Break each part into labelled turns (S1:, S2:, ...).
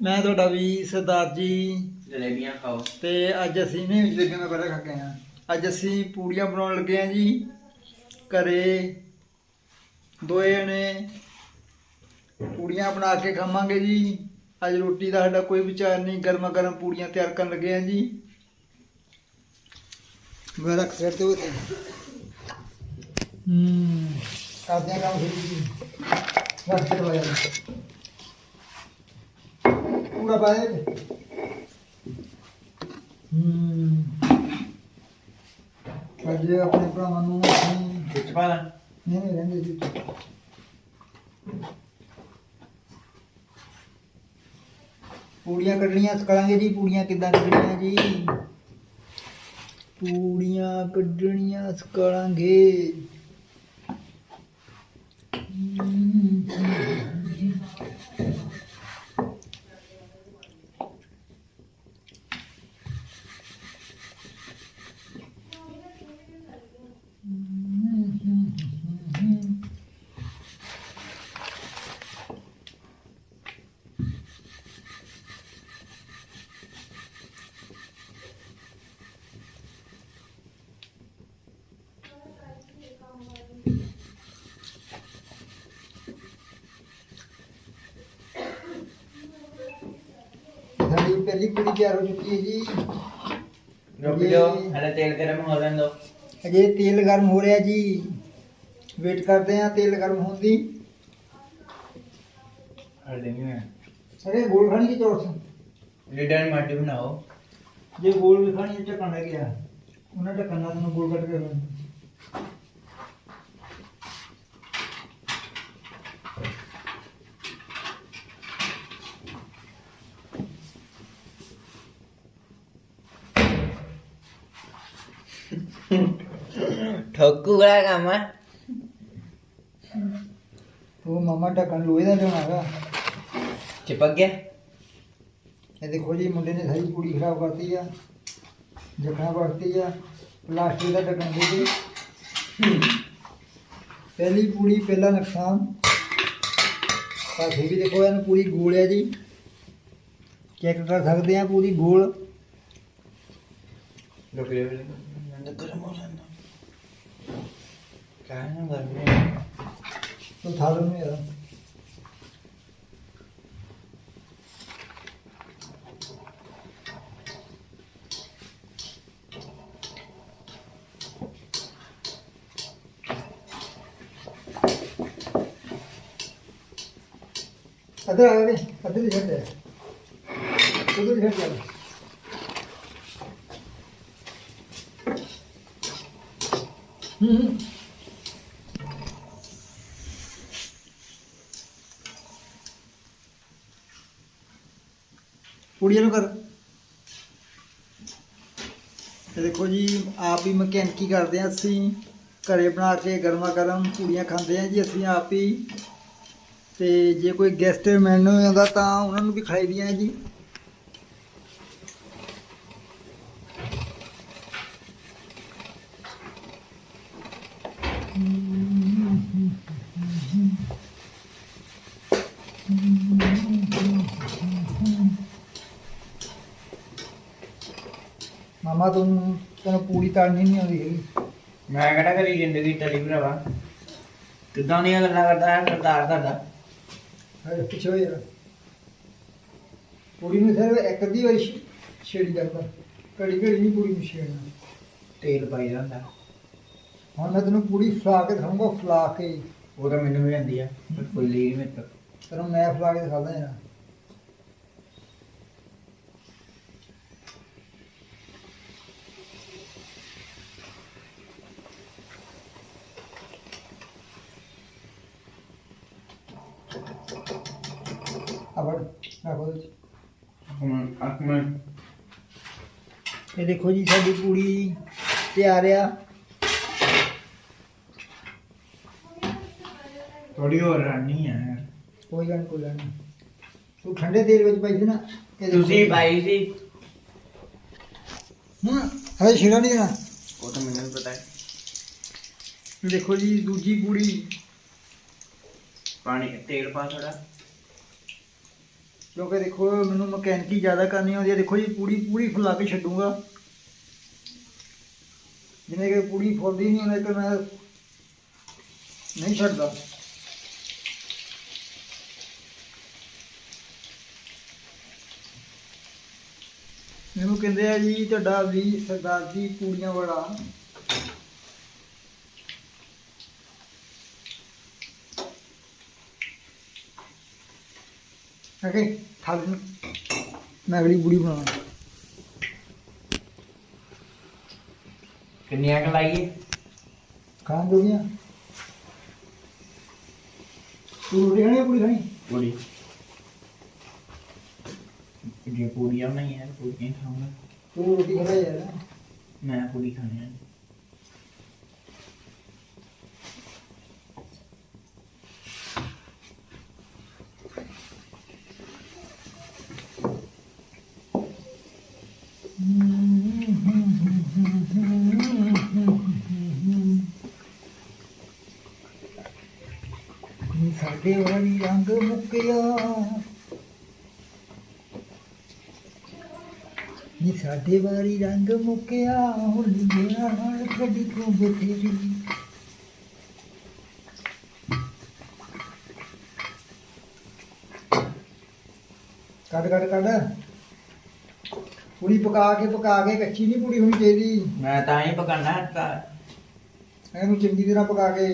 S1: ਮੈਂ ਤੁਹਾਡਾ ਵੀ ਸਰਦਾਰ ਜੀ।
S2: ਜਲੇਬੀਆਂ ਖਾਓ।
S1: ਤੇ ਅੱਜ ਅਸੀਂ ਨੇ ਜਲੇਬੀਆਂ ਦਾ ਪਹਿਲਾਂ ਖਾ ਕੇ ਆਏ ਹਾਂ। ਅੱਜ ਅਸੀਂ ਪੂੜੀਆਂ ਬਣਾਉਣ ਲੱਗੇ ਹਾਂ ਜੀ। ਘਰੇ ਦੋਏ ਨੇ ਪੂੜੀਆਂ ਬਣਾ ਕੇ ਖਾਵਾਂਗੇ ਜੀ। ਅੱਜ ਰੋਟੀ ਦਾ ਸਾਡਾ ਕੋਈ ਵਿਚਾਰ ਨਹੀਂ ਗਰਮਾ ਗਰਮ ਪੂੜੀਆਂ ਤਿਆਰ ਕਰਨ ਲੱਗੇ ਹਾਂ ਜੀ। ਮੈਂ ਰੱਖ ਸਕਦੇ ਹੋ ਹੂੰ ਕਰਦੇ ਕੰਮ ਸ਼ੁਰੂ ਜੀ। ਰੱਖ ਲਵਾਇਆ ਪੂਰਾ ਪਾਏ ਹੂੰ। ਅੱਜ ਆਪਣੇ ਭਰਾਵਾਂ ਨੂੰ ਅਸੀਂ
S2: ਵਿੱਚ ਪਾ ਲਾ
S1: ਨਹੀਂ ਨਹੀਂ ਰਹਿੰਦੇ ਜੀ। ਪੂੜੀਆਂ ਕੱਢਣੀਆਂ ਸਿਖਾਵਾਂਗੇ ਜੀ ਪੂੜੀਆਂ ਕਿੱਦਾਂ ਕੱਢਣੀਆਂ ਜੀ। ਪੂੜੀਆਂ ਕੱਢਣੀਆਂ ਸਿਖਾਵਾਂਗੇ। ਪਹਿਲੀ ਪੂੜੀ ਤਿਆਰ ਹੋ ਚੁੱਕੀ ਹੈ ਜੀ।
S2: ਰੁਕ ਜਾਓ ਹਲੇ ਤੇਲ ਗਰਮ ਹੋ ਲੈਣ ਦੋ
S1: ਅਜੇ ਤੇਲ ਗਰਮ ਹੋ ਰਿਹਾ ਜੀ। ਵੇਟ ਕਰਦੇ ਆ ਤੇਲ ਗਰਮ ਹੋਣ ਦੀ।
S2: ਨਹੀਂ
S1: ਅਰੇ ਗੋਲ ਖਾਣੀ ਕੀ ਚੌਰਸ
S2: ਲਿਡਨ ਮਾਟੀ ਬਣਾਓ।
S1: ਜੇ ਗੋਲ ਵੀ ਖਾਣੀ ਹੈ ਢੱਕਣ ਲੱਗ ਗਿਆ। ਉਹਨਾਂ ਢੱਕਣ ਨਾਲ ਤੁਹਾਨੂੰ ਗੋਲ ਕੱਟ ਕੇ ਲਾਉਣਾ
S2: ਠੋਕੂ ਵਾਲਾ ਕੰਮ ਆ
S1: ਉਹ ਮਾਮਾ ਢੱਕਣ ਲੋਹੇ ਦਾ ਲਿਆਉਣਾ ਹੈਗਾ
S2: ਚਿਪਕ ਗਿਆ
S1: ਇਹ ਦੇਖੋ ਜੀ ਮੁੰਡੇ ਨੇ ਸਾਰੀ ਪੂੜੀ ਖਰਾਬ ਕਰਤੀ ਆ ਜਖਣਾ ਵਰਤੀ ਆ ਪਲਾਸਟਿਕ ਦਾ ਢੱਕਣ ਦੇ ਦੇ ਪਹਿਲੀ ਪੂੜੀ ਪਹਿਲਾ ਨੁਕਸਾਨ ਪਰ ਫਿਰ ਵੀ ਦੇਖੋ ਇਹਨੂੰ ਪੂਰੀ ਗੋਲ ਹੈ ਜੀ ਚੈੱਕ ਕਰ ਸਕਦੇ ਆ ਪੂਰੀ ਗੋਲ
S2: ਰੁਕ ਜਾਓ Sen
S1: de kırım olan da. Kaynım da bilmiyorum. Bu tarımıyor. അത് അതെ അതിൽ ഇല്ലേ അതിൽ ഇല്ലേ ਹੂੰ ਪੁੜੀਆਂ ਨੂੰ ਕਰ। ਇਹ ਦੇਖੋ ਜੀ, ਆਪ ਹੀ ਮਕੈਨਕੀ ਕਰਦੇ ਆ ਅਸੀਂ। ਘਰੇ ਬਣਾ ਕੇ ਗਰਮਾ ਗਰਮ ਪੂੜੀਆਂ ਖਾਂਦੇ ਆ ਜੀ ਅਸੀਂ ਆਪ ਹੀ। ਤੇ ਜੇ ਕੋਈ ਗੈਸਟ ਮੈਨੂੰ ਆਉਂਦਾ ਤਾਂ ਉਹਨਾਂ ਨੂੰ ਵੀ ਖਾਈ ਖਵਾਈਦੀਆਂ ਜੀ। ਮਾਮਾ ਤੂੰ ਤੈਨੂੰ ਪੂਰੀ ਤਲਣੀ ਨਹੀਂ ਆਉਂਦੀ ਹੈਗੀ।
S2: ਮੈਂ ਕਿਹੜਾ ਕਰੀ ਜ਼ਿੰਦਗੀ ਟਲੀ ਭਰਾਵਾ ਕਿੱਦਾਂ ਦੀਆਂ ਗੱਲਾਂ ਕਰਦਾ ਹੈ ਕਰਤਾਰ ਤੁਹਾਡਾ?
S1: ਹਰੇ ਪਿੱਛੇ ਹੋ ਯਾਰ ਪੂਰੀ ਨੂੰ ਸਿਰਫ ਇੱਕ ਅੱਧੀ ਵਾਰੀ ਛੇ- ਛੇੜੀ ਜਾਂਦਾ ਘੜੀ ਘੜੀ ਨਹੀਂ ਪੂਰੀ ਨੂੰ ਛੇੜਨਾ।
S2: ਤੇਲ ਪਾਈ ਜਾਂਦਾ।
S1: ਹੁਣ ਮੈਂ ਤੈਨੂੰ ਪੂਰੀ ਫਲਾ ਕੇ ਦਿਖਾਊਂਗਾ ਫਲਾ ਕੇ
S2: ਉਹ ਤਾਂ ਮੈਨੂੰ ਵੀ ਆਂਦੀ ਆ ਪਰ ਕੋਈ ਲਈ ਨਹੀਂ ਮੇਰੇ ਤੱਕ
S1: ਤੈਨੂੰ ਮੈਂ ਫਲਾ ਕੇ ਦਿਖਾਉਂਦਾ ਜਰਾ ਅਬੜ
S2: ਮੈਂ
S1: ਇਹ ਦੇਖੋ ਜੀ ਸਾਡੀ ਪੂੜੀ ਤਿਆਰ ਆ
S2: ਥੋੜੀ ਹੋਰ ਰਾਨੀ ਆ ਯਾਰ
S1: ਕੋਈ ਗੱਲ ਨੀ, ਕੋਈ ਗੱਲ ਨੀ। ਤੂੰ ਠੰਡੇ ਤੇਲ ਵਿੱਚ ਪਾਈ ਸੀ ਨਾ ਇਹ ਦੇਖੋ
S2: ਤੁਸੀਂ। ਪਾਈ ਸੀ
S1: ਹੂੰ ਹਲੇ ਛਿੜਾ ਨਹੀਂ ਦੇਣਾ
S2: ਉਹ ਤਾਂ ਮੈਨੂੰ ਵੀ ਪਤਾ ਹੈ
S1: ਦੇਖੋ ਜੀ ਦੂਜੀ ਪੂੜੀ
S2: ਪਾਣੀ ਤੇਲ ਪਾ ਥੋੜਾ
S1: ਕਿਉਂਕਿ ਦੇਖੋ, ਮੈਨੂੰ ਮਕੈਨਿਕੀ ਜ਼ਿਆਦਾ ਕਰਨੀ ਆਉਂਦੀ ਹੈ ਦੇਖੋ ਜੀ, ਪੂਰੀ ਪੂਰੀ ਫੁਲਾ ਕੇ ਛੱਡੂਗਾ। ਜਿਵੇਂ ਕਿ ਪੂਰੀ ਫੁੱਲਦੀ ਨਹੀਂ ਉਹਨੇ ਕਿ ਮੈਂ ਨਹੀਂ ਛੱਡਦਾ। ਮੈਨੂੰ ਕਹਿੰਦੇ ਆ ਜੀ, ਤੁਹਾਡਾ ਵੀ ਸਰਦਾਰ ਜੀ, ਪੂੜੀਆਂ ਵਾਲਾ। ਓਕੇ ਖਾ ਲੈਣ ਮੈਂ ਅਗਲੀ ਪੂੜੀ ਬਣਾਉਣਾ।
S2: ਕਿੰਨੀਆਂ ਕੁ ਲਾਈਏ?
S1: ਖਾਣ ਜੋਗੀਆਂ ਤੂੰ ਰੋਟੀ ਖਾਣੀ ਆ ਪੂੜੀ ਖਾਣੀ?
S2: ਪੂਰੀ ਜੇ ਪੂਰੀਆਂ ਨਹੀਂ ਹੈ ਪੂਰੀਆਂ ਖਾਊਂਗਾ
S1: ਤੂੰ ਰੋਟੀ ਖਾ ਲੈ ਯਾਰ।
S2: ਮੈਂ ਪੂਰੀ ਖਾਣੀ ਹੈ
S1: ਨੀ ਸਾਡੇ ਵਾਲੀ ਰੰਗ ਮੁੱਕਿਆ। ਨੀ ਸਾਡੇ ਵਾਲੀ ਰੰਗ ਮੁੱਕਿਆ ਹੁਣ ਮੇਰਾ ਨਾਲ ਕਦੀ ਤੂੰ ਬਥੇਰੀ। ਕੱਢ ਕੱਢ ਕੱਢ। ਪੂਰੀ ਪਕਾ ਕੇ ਪਕਾ ਕੇ ਕੱਚੀ ਨਹੀਂ ਪੂਰੀ ਹੋਣੀ ਚਾਹੀਦੀ।
S2: ਮੈਂ ਤਾਂ ਹੀ ਪਕਾਣਾ ਤਾਂ
S1: ਇਹਨੂੰ ਚੰਗੀ ਤਰ੍ਹਾਂ ਪਕਾ ਕੇ।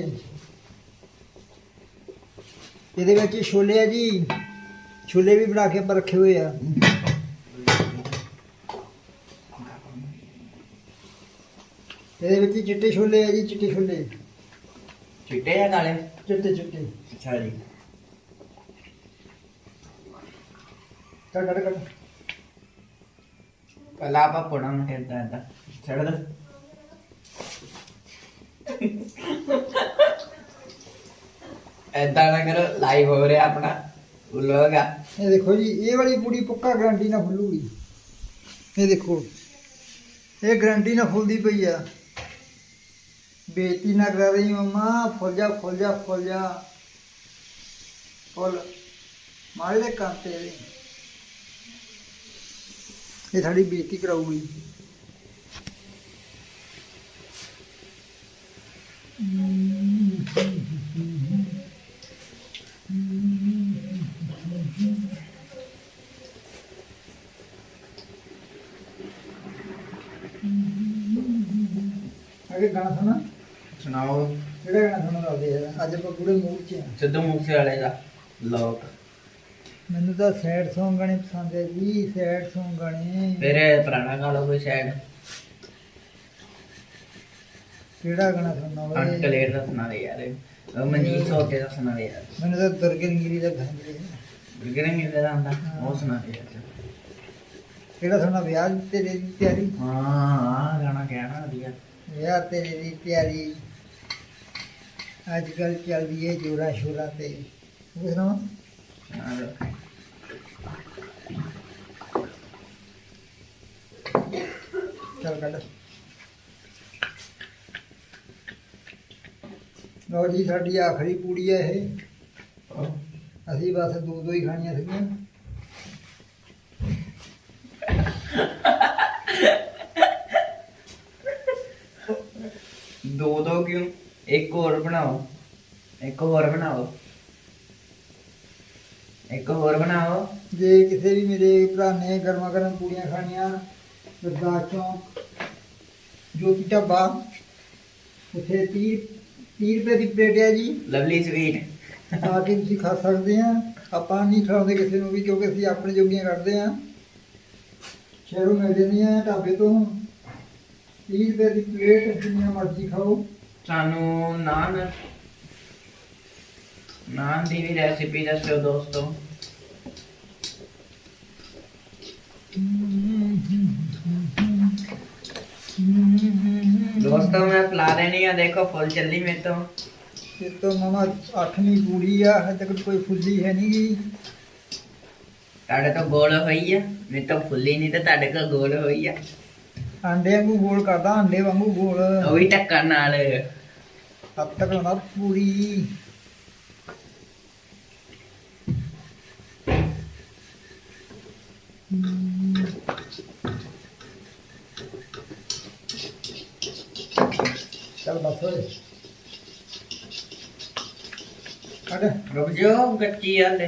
S1: ਇਹਦੇ ਵਿੱਚ ਛੋਲੇ ਆ ਜੀ। ਛੋਲੇ ਵੀ ਬਣਾ ਕੇ ਆਪਾਂ ਰੱਖੇ ਹੋਏ ਆ। ਇਹਦੇ ਵਿੱਚ ਚਿੱਟੇ ਛੋਲੇ ਆ ਜੀ ਚਿੱਟੇ ਛੋਲੇ।
S2: ਚਿੱਟੇ ਜਾਂ ਕਾਲੇ
S1: ਚਿੱਟੇ ਚਿੱਟੇ।
S2: ਅੱਛਾ ਜੀ।
S1: ਕੱਢ ਕੱਢ ਕੱਢ
S2: ਪਹਿਲਾਂ ਆਪਾਂ ਪੋੜਾ ਨੂੰ ਕਹਿੰਦਾ ਛੱਡ ਦੇ। ਐਦਾਂ ਨਾ ਕਰੋ ਲਾਈਵ ਹੋ ਰਿਹਾ ਆਪਣਾ ਵਲੌਗ ਆ।
S1: ਇਹ ਦੇਖੋ ਜੀ, ਇਹ ਵਾਲੀ ਪੂੜੀ ਪੱਕਾ ਗਰੰਟੀ ਨਾਲ ਫੁੱਲੂਗੀ ਇਹ ਦੇਖੋ, ਇਹ ਗਰੰਟੀ ਨਾਲ ਫੁੱਲਦੀ ਪਈ ਆ। ਬੇਇੱਜ਼ਤੀ ਨਾ ਕਰਾ ਰਹੀ ਮਮਾ, ਫੁੱਲ ਜਾ ਫੁੱਲ ਜਾ ਫੁੱਲ ਜਾ। ਫੁੱਲ ਮਾਰੇ ਦੇ ਕੰਮ ਤੇ ਇਹਦੇ। ਇਹ ਸਾਡੀ ਬੇਇੱਜ਼ਤੀ ਕਰਾਊਗੀ। ਅਗੇ ਗਾਣਾ ਸੁਣਾ
S2: ਸੁਣਾਓ।
S1: ਕਿਹੜਾ ਗਾਣਾ ਸੁਣਾ ਦੱਸਦੇ ਯਾਰ? ਅੱਜ ਆਪਾਂ ਪੂਰੇ ਮੂਡ 'ਚ ਆ।
S2: ਸਿੱਧੂ ਮੂਸੇ ਵਾਲੇ ਦਾ ਲੋਕ।
S1: ਮੈਨੂੰ ਤਾਂ ਸੈਡ Song ਗਾਣੇ ਪਸੰਦ ਹੈ ਜੀ ਸੈਡ Song ਗਾਣੇ।
S2: ਤੇਰੇ ਪੁਰਾਣਾ ਗਾ ਲਓ ਕੋਈ ਸ਼ਾਇਦ
S1: ਕਿਹੜਾ ਗਾਣਾ ਸੁਣਨਾ ਵੇ?
S2: ਅਨਕਲੇਰ ਦਾ ਸੁਣਾ ਦੇ ਯਾਰ। ਉਹ ਮਨਜੀਤ ਸੋਤੇ ਦਾ ਸੁਣਾ ਦੇ ਯਾਰ।
S1: ਮੈਨੂੰ ਤਾਂ ਦੁਰਗੇ ਰੰਗੀਰੀ ਦਾ ਗਾਣਾ। ਹੈ
S2: ਬਿਗੜੇ ਮਿਲਦਾ ਦਾ ਆਂਦਾ ਉਹ ਸੁਣਾ ਦੇ ਯਾਰ।
S1: ਕਿਹੜਾ ਸੁਣਨਾ ਵਿਆਹ ਦੀ ਤੇਰੇ ਦੀ ਤਿਆਰੀ?
S2: ਹਾਂ ਹਾਂ ਗਾਣਾ ਕਹਿਣਾ ਵਧੀਆ
S1: ਵਿਆਹ ਤੇਰੇ ਦੀ ਤਿਆਰੀ। ਅੱਜ ਕੱਲ ਚੱਲਦੀ ਹੈ ਜੋਰਾ ਸ਼ੋਰਾ ਤੇ। ਉਹ
S2: ਸੁਣਾ।
S1: ਚੱਲ ਕੱਢ। ਲਓ ਜੀ ਸਾਡੀ ਆਖਰੀ ਪੂੜੀ ਹੈ ਇਹ। ਅਸੀਂ ਬਸ ਦੋ ਦੋ ਹੀ ਖਾਣੀਆਂ ਸੀਗੀਆਂ।
S2: ਦੋ ਦੋ ਕਿਉਂ? ਇੱਕ ਹੋਰ ਬਣਾਓ। ਇੱਕ ਹੋਰ ਬਣਾਓ। ਇੱਕ ਹੋਰ ਬਣਾਓ।
S1: ਜੇ ਕਿਸੇ ਵੀ ਮੇਰੇ ਭਰਾ ਨੇ ਗਰਮਾ ਗਰਮ ਪੂੜੀਆਂ ਖਾਣੀਆਂ ਗੁਰਦਾਸ ਚੌਂਕ ਜੋਤੀ ਢਾਬਾ ਉੱਥੇ 30 30 ਰੁਪਏ ਦੀ ਪਲੇਟ ਹੈ ਜੀ।
S2: ਲਵਲੀ ਸਵੀਟ
S1: ਆ ਕੇ ਤੁਸੀਂ ਖਾ ਸਕਦੇ ਆ ਆਪਾਂ ਨਹੀਂ ਖਿਲਾਉਂਦੇ ਕਿਸੇ ਨੂੰ ਵੀ ਕਿਉਂਕਿ ਅਸੀਂ ਆਪਣੇ ਜੋਗੀਆਂ ਕੱਢਦੇ ਆ ਸ਼ਹਿਰੋਂ ਮਿਲ ਜਾਂਦੀਆਂ ਢਾਬੇ ਤੋਂ। 30 ਰੁਪਏ ਦੀ ਪਲੇਟ ਜਿੰਨੀਆਂ ਮਰਜ਼ੀ ਖਾਓ।
S2: ਸਾਨੂੰ ਨਾਨ ਨਾਨ ਦੀ ਵੀ ਰੈਸਿਪੀ ਦੱਸਿਓ ਦੋਸਤੋ। ਦੋਸਤੋ ਮੈਂ ਪਲਾ ਦੇਣੀ ਆ ਦੇਖੋ ਫੁੱਲ ਚੱਲੀ ਤੋਂ।
S1: ਇਹ ਤੋਂ ਮਮਾ ਅੱਠਵੀਂ ਪੂੜੀ ਆ ਹਜੇ ਤੱਕ ਕੋਈ ਫੁੱਲੀ ਹੈ ਨਹੀਂ ਗੀ।
S2: ਤੁਹਾਡੇ ਤੋਂ ਗੋਲ ਹੋਈ ਆ। ਮੇਰੇ ਤੋਂ ਫੁੱਲੀ ਨਹੀਂ ਤੇ ਤੁਹਾਡੇ ਕੋਲ ਗੋਲ ਹੋਈ ਆ।
S1: ਆਂਡੇ ਵਾਂਗੂ ਗੋਲ ਕਰਦਾ ਆਂਡੇ ਵਾਂਗੂ ਗੋਲ।
S2: ਉਹ ਵੀ ਟੱਕਣ ਨਾਲ।
S1: ਹੱਦ ਤੱਕ ਲਾਉਣਾ ਪੂਰੀ। ਚੱਲ ਬਸ ਓਏ। ਕੱਢ।
S2: ਰੁਕ ਜਾਓ ਗੱਚੀ ਆਲੇ